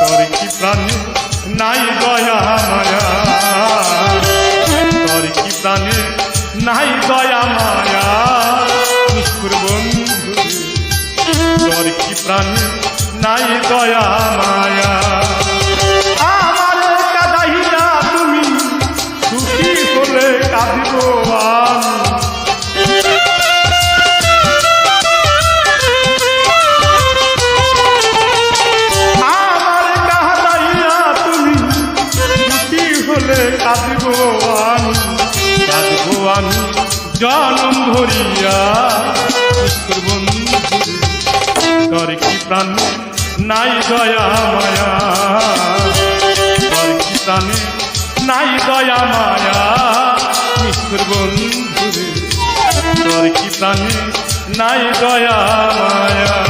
তোর কি প্রাণে নাই দয়া মায়া। তোর কি প্রাণে নাই দয়া মায়া। নিষ্ঠুর বন্ধু তোর কি প্রাণে নাই দয়া মায়া। নিষ্ঠুর বন্ধু তোর কি প্রাণ নাই দয়া মায়া তোর কি প্রাণে নাই দয়া মায়া নিষ্ঠুর বন্ধু তোর কি প্রাণে নাই দয়া মায়া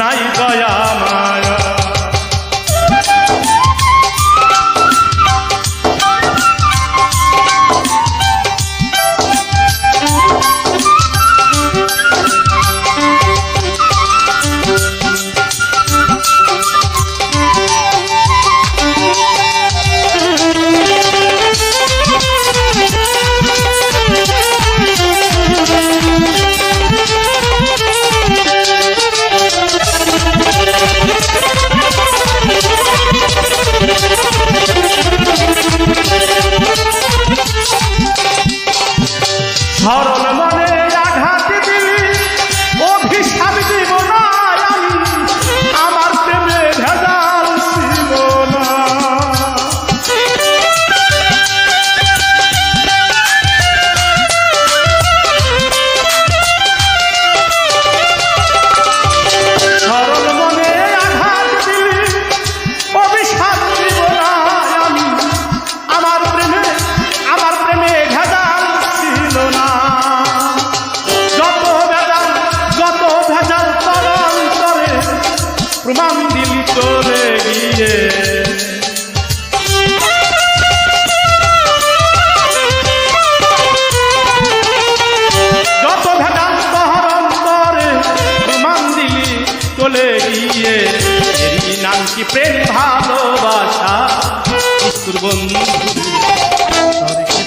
নাই দয়া মায়া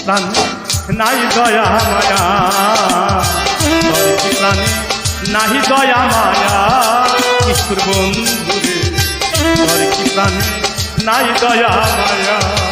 প্রাণ নাই দয়া মায়া। প্রাণে নাহি দয়া মায়া। কিশোর বন্ধুরে প্রাণে নাই দয়া মায়া।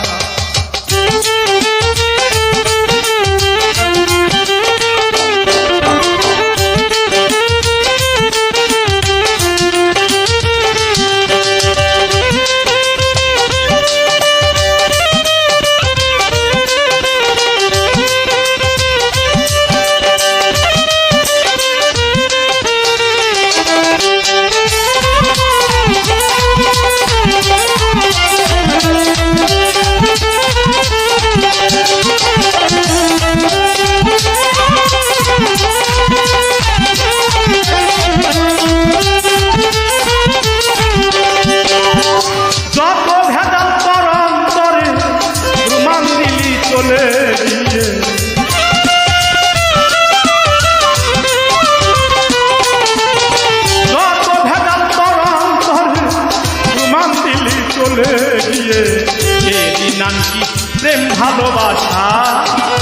ভালোবাসা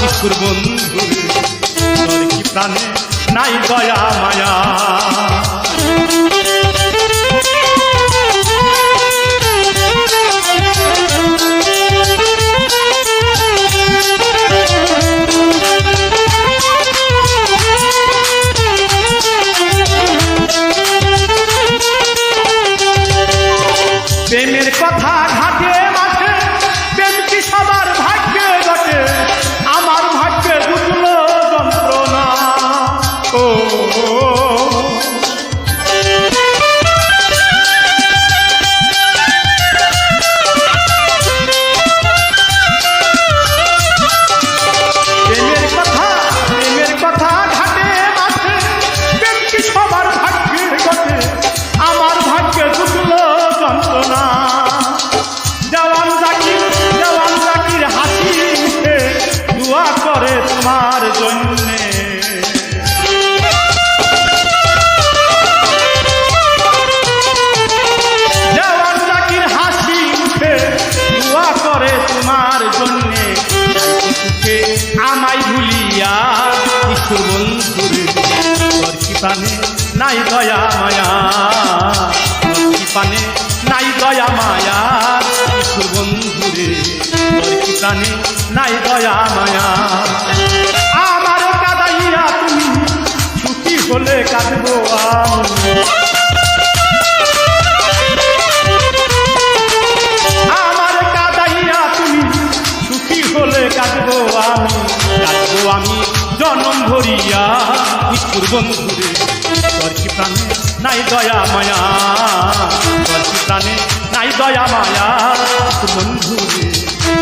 কিশোর বন্ধু? কি প্রাণে নাই দয়া? প্রাণে নাই দয়া মায়া। কি প্রাণে নাই দয়া মায়া। কিশোর বন্ধুরে তোর কি প্রাণে নাই দয়া মায়া। আমার কাদাইয়া তুমি সুখী হলে কাঁদবো আমি আমার কাদাইয়া তুমি সুখী হলে কাঁদবো আমি কাঁদবো আমি জনম ভরিয়া মৃত্যুর বন্ধুরে তোর কি প্রাণে নাই দয়া মায়া। দর্শি প্রাণে নাই দয়া মায়া। বন্ধু রে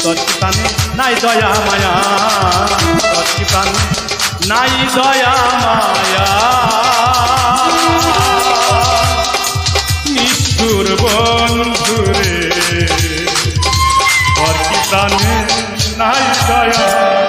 দর্শি প্রাণে নাই দয়া মায়া। দর্শি প্রাণে নাই দয়া মায়া। নিষ্ঠুর বন্ধু রে দর্শি প্রাণে নাই দয়া